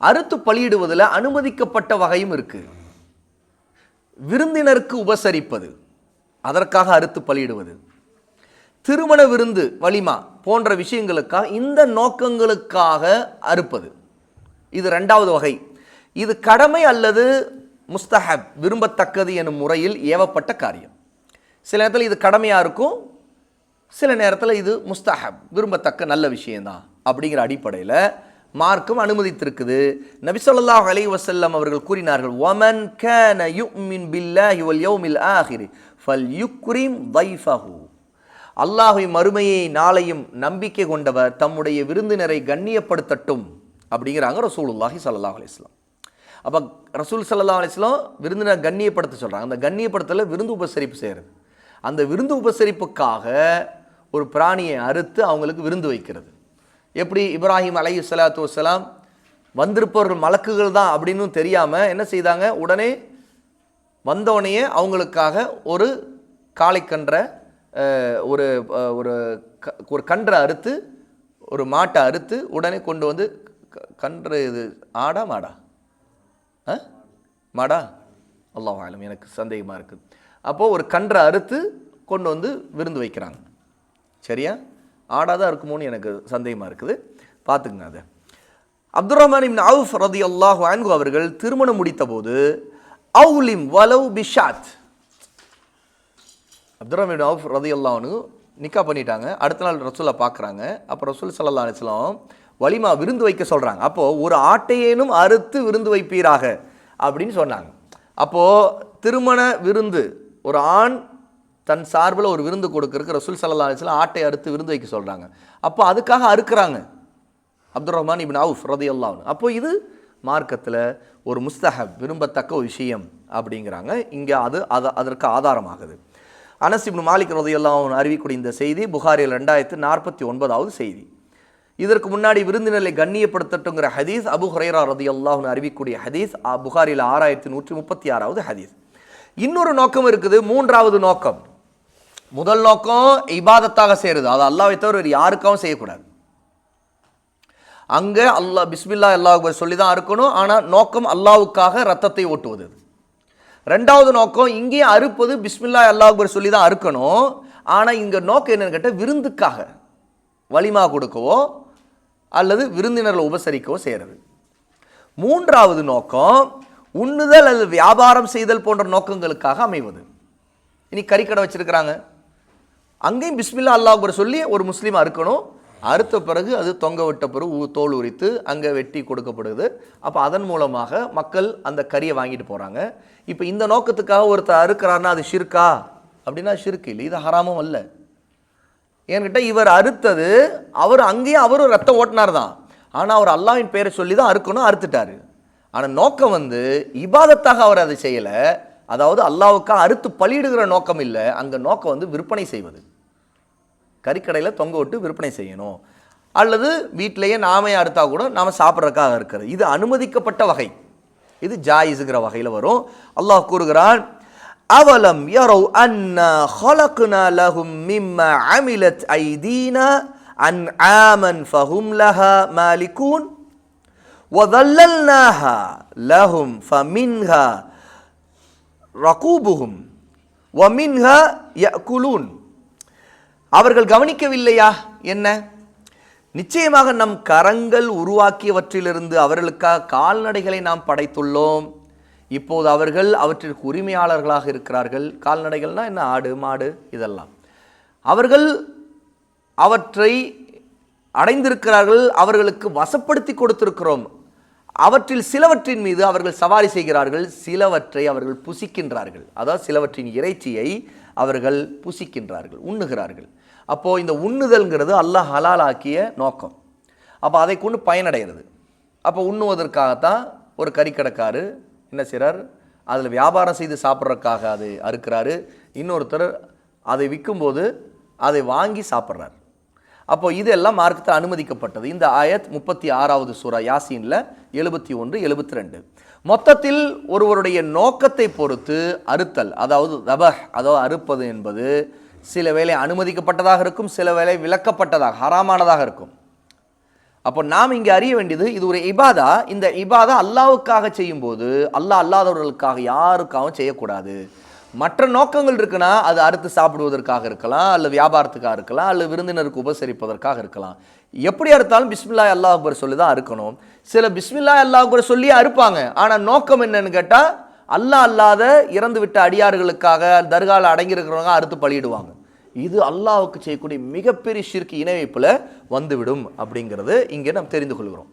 அறுத்து பலியிடுவதில் அனுமதிக்கப்பட்ட வகையும் இருக்கு. விருந்தினருக்கு உபசரிப்பது அதற்காக அறுத்து பலியிடுவது. திருமண விருந்து வலிமா போன்ற விஷயங்களுக்காக இந்த நோக்கங்களுக்காக அறுப்பது. இது ரெண்டாவது வகை. இது கடமை அல்லது முஸ்தஹப் விரும்பத்தக்கது எனும் முறையில் ஏவப்பட்ட காரியம். சில நேரத்தில் இது கடமையாக இருக்கும் சில நேரத்தில் இது முஸ்தஹப் விரும்பத்தக்க நல்ல விஷயந்தான் அப்படிங்கிற அடிப்படையில் மார்க்கும் அனுமதித்திருக்குது. நபி ஸல்லல்லாஹு அலைஹி அவர்கள் கூறினார்கள் ஒமன் கேன யுமின் பில்லாஹி வல் யௌமில் ஆஹிரி ஃபல் யுக்ரீம் வைஃபஹு அல்லாஹ்வை மறுமையை நாளையும் நம்பிக்கை கொண்டவர் தம்முடைய விருந்தினரை கண்ணியப்படுத்தட்டும் அப்படிங்கிறாங்க ரசூலுல்லாஹி ஸல்லல்லாஹு அலிஸ்லாம் அப்போ ரசூல் சல்லா அலிஸ்லாம் விருந்தினர் கண்ணியப்படுத்த சொல்கிறாங்க அந்த கண்ணியப்படுத்தல விருந்து உபசரிப்பு செய்கிறது அந்த விருந்து உபசரிப்புக்காக ஒரு பிராணியை அறுத்து அவங்களுக்கு விருந்து வைக்கிறது. எப்படி இப்ராஹிம் அலை சலாத்து வசலாம் வந்திருப்பவர்கள் மலக்குகள் தான் அப்படின்னு தெரியாமல் என்ன செய்தாங்க? உடனே வந்தோடனேயே அவங்களுக்காக ஒரு காளைக்கன்றை ஒரு ஒரு க- ஒரு கன்றை அறுத்து ஒரு மாட்டை அறுத்து உடனே கொண்டு வந்து க- கன்று இது ஆடா மாடா? ஆ மாடா? அல்லாஹ் ஆலம் எனக்கு சந்தேகமாக இருக்குது அப்போது ஒரு கன்றை அறுத்து கொண்டு வந்து விருந்து வைக்கிறாங்க. சரியா? ஆடாதான் இருக்குமோன்னு எனக்கு சந்தேகமாக இருக்குது. பார்த்துக்குங்க அதை. அப்துல் ரஹ்மான் இப்னு அவுஃப் ரதி அல்லாஹ் வாங்கு அவர்கள் திருமணம் முடித்தபோது அவுலிம் வலவ் பிஷாத். அப்துல் ரஹ்மான் அவுஃப் ரதி அல்லாஹ்னு நிக்கா பண்ணிட்டாங்க. அடுத்த நாள் ரசூலை பார்க்குறாங்க அப்போ ரசூல் சல்லா அலிஸ்லாம் வலிமா விருந்து வைக்க சொல்கிறாங்க அப்போது ஒரு ஆட்டையேனும் அறுத்து விருந்து வைப்பீராக அப்படின்னு சொன்னாங்க. அப்போது திருமண விருந்து ஒரு ஆண் தன் சார்பில் ஒரு விருந்து கொடுக்கறதுக்கு ரசூல் சல்லா அலிஸ்லாம் ஆட்டை அறுத்து விருந்து வைக்க சொல்கிறாங்க அப்போ அதுக்காக அறுக்கிறாங்க. அப்துல் ரஹ்மான் இபின் அவுஃப் ரதி அல்லாஹ் அப்போ இது மார்க்கத்தில் ஒரு முஸ்தஹப் விரும்பத்தக்க ஒரு விஷயம் அப்படிங்கிறாங்க. இங்கே அது அது அதற்கு ஆதாரமாகுது. அனஸ் இப்னு மாலிக் ரதி அறிவிக்கூடிய இந்த செய்தி புகாரில் ரெண்டாயிரத்து நாற்பத்தி ஒன்பதாவது செய்தி. இதற்கு முன்னாடி விருந்தினரை கண்ணியப்படுத்தட்டுங்கிற ஹதீஸ் அபு ஹுரேரா ரதி அல்லாஹ்னு அறிவிக்கூடிய ஹதீஸ் அ- புகாரில் ஆறாயிரத்தி நூற்றி முப்பத்தி ஆறாவது ஹதீஸ். இன்னொரு நோக்கம் இருக்குது மூன்றாவது நோக்கம். முதல் நோக்கம் இபாதத்தாக செய்கிறது அது அல்லாவை தவிர வேறு யாருக்காகவும் செய்யக்கூடாது. அங்கே அல்லாஹ் பிஸ்மில்லா அல்லாஹ் சொல்லி தான் இருக்கணும் ஆனால் நோக்கம் அல்லாஹ்வுக்காக ரத்தத்தை ஓட்டுவது. ரெண்டாவது நோக்கம் இங்கே அறுப்பது பிஸ்மில்லா அல்லாஹ் சொல்லி தான் அறுக்கணும். ஆனால் இங்கே நோக்கம் என்னென்னு கேட்டால் விருந்துக்காக வலிமா கொடுக்கவோ அல்லது விருந்தினர்களை உபசரிக்கவோ செய்கிறது மூன்றாவது நோக்கம் உண்ணுதல் அல்லது வியாபாரம் செய்தல் போன்ற நோக்கங்களுக்காக அமைவது. இனி கறிக்கடை வச்சிருக்கிறாங்க. அங்கேயும் பிஸ்மில்லா அல்லாஹ் சொல்லி ஒரு முஸ்லீம் அறுக்கணும் அறுத்த பிறகு அது தொங்க விட்ட பிறகு தோல் உரித்து அங்கே வெட்டி கொடுக்கப்படுது. அப்போ அதன் மூலமாக மக்கள் அந்த கறியை வாங்கிட்டு போகிறாங்க இப்போ இந்த நோக்கத்துக்காக ஒருத்தர் அறுக்கிறாருன்னா அது ஷிர்கா. அப்படின்னா ஷிர்க் இல்லை இது ஹராமும் அல்ல. ஏன்கிட்ட இவர் அறுத்தது அவர் அங்கேயும் அவரும் ரத்தம் ஓட்டினார் தான் ஆனால் அவர் அல்லாஹ்வின் பேரை சொல்லி தான் அறுக்கணும் அறுத்துட்டாரு. ஆனால் நோக்கம் வந்து இபாதத்தாக அவர் அதை செய்யலை. அதாவது அல்லாவுக்காக அறுத்து பலியிடுகிற நோக்கம் இல்லை அங்கே நோக்கம் வந்து விற்பனை செய்வது கறிக்கடையில் தொங்க விட்டு விற்பனை செய்யணும் அல்லது வீட்டிலேயே நாமே அறுத்தா கூட நாம் சாப்பிட்றதுக்காக இருக்கிறது இது அனுமதிக்கப்பட்ட வகை இது ஜாயிஸுங்கிற வகையில் வரும் அல்லாஹ் கூறுகிறான் அவலம் யரவ் அன்னா خلقنا لهم مما عملت أيدينا أنعاما فهم لها مالكون وذللناها لهم فمنها ரகூபுகும் வமின்ஹா குலூன் அவர்கள் கவனிக்கவில்லையா? என்ன? நிச்சயமாக நம் கரங்கள் உருவாக்கியவற்றிலிருந்து அவர்களுக்காக கால்நடைகளை நாம் படைத்துள்ளோம். இப்போது அவர்கள் அவற்றிற்கு உரிமையாளர்களாக இருக்கிறார்கள். கால்நடைகள்னால் என்ன? ஆடு மாடு இதெல்லாம். அவர்கள் அவற்றை அடைந்திருக்கிறார்கள். அவர்களுக்கு வசப்படுத்தி கொடுத்திருக்கிறோம். அவற்றில் சிலவற்றின் மீது அவர்கள் சவாரி செய்கிறார்கள் சிலவற்றை அவர்கள் புசிக்கின்றார்கள். அதாவது சிலவற்றின் இறைச்சியை அவர்கள் புசிக்கின்றார்கள் உண்ணுகிறார்கள். அப்போது இந்த உண்ணுதல்ங்கிறது அல்லாஹ் ஹலாலாக்கிய நோக்கம். அப்போ அதை கொண்டு பயனடைகிறது. அப்போ உண்ணுவதற்காகத்தான் ஒரு கறிக்கடைக்காரு என்ன செய்கிறார் அதில் வியாபாரம் செய்து சாப்பிட்றதுக்காக அது அறுக்கிறாரு. இன்னொருத்தர் அதை விற்கும்போது அதை வாங்கி சாப்பிட்றார். அப்போ இதெல்லாம் மார்க்கத்தில் அனுமதிக்கப்பட்டது. இந்த ஆயத் முப்பத்தி ஆறாவது சூரா யாசீனில் எழுபத்தி ஒன்று எழுபத்தி ரெண்டு மொத்தத்தில் ஒருவருடைய நோக்கத்தை பொறுத்து அறுத்தல் அதாவது தபஹ் அதாவது அறுப்பது என்பது சில வேளை அனுமதிக்கப்பட்டதாக இருக்கும் சில வேளை விலக்கப்பட்டதாக ஹராமானதாக இருக்கும். அப்போ நாம் இங்கே அறிய வேண்டியது இது ஒரு இபாதா. இந்த இபாதா அல்லாவுக்காக செய்யும்போது அல்லாஹ் அல்லாதவர்களுக்காக யாருக்காகவும் செய்யக்கூடாது. மற்ற நோக்கங்கள் இருக்குன்னா அது அறுத்து சாப்பிடுவதற்காக இருக்கலாம் அல்லது வியாபாரத்துக்காக இருக்கலாம் அல்ல விருந்தினருக்கு உபசரிப்பதற்காக இருக்கலாம். எப்படி அறுத்தாலும் பிஸ்மில்லா அல்லாஹ் அக்பர் சொல்லி தான் அறுக்கணும். சில பிஸ்மில்லா அல்லாஹ் அக்பர் சொல்லி அறுப்பாங்க. ஆனால் நோக்கம் என்னன்னு கேட்டால் அல்லாஹ் அல்லாத இறந்து விட்ட அடியார்களுக்காக தர்கால அடங்கியிருக்கிறவங்க அறுத்து பலியிடுவாங்க. இது அல்லாவுக்கு செய்யக்கூடிய மிகப்பெரிய ஷிர்க் இணை வைப்பில் வந்துவிடும் அப்படிங்கிறது இங்கே நாம் தெரிந்து கொள்கிறோம்.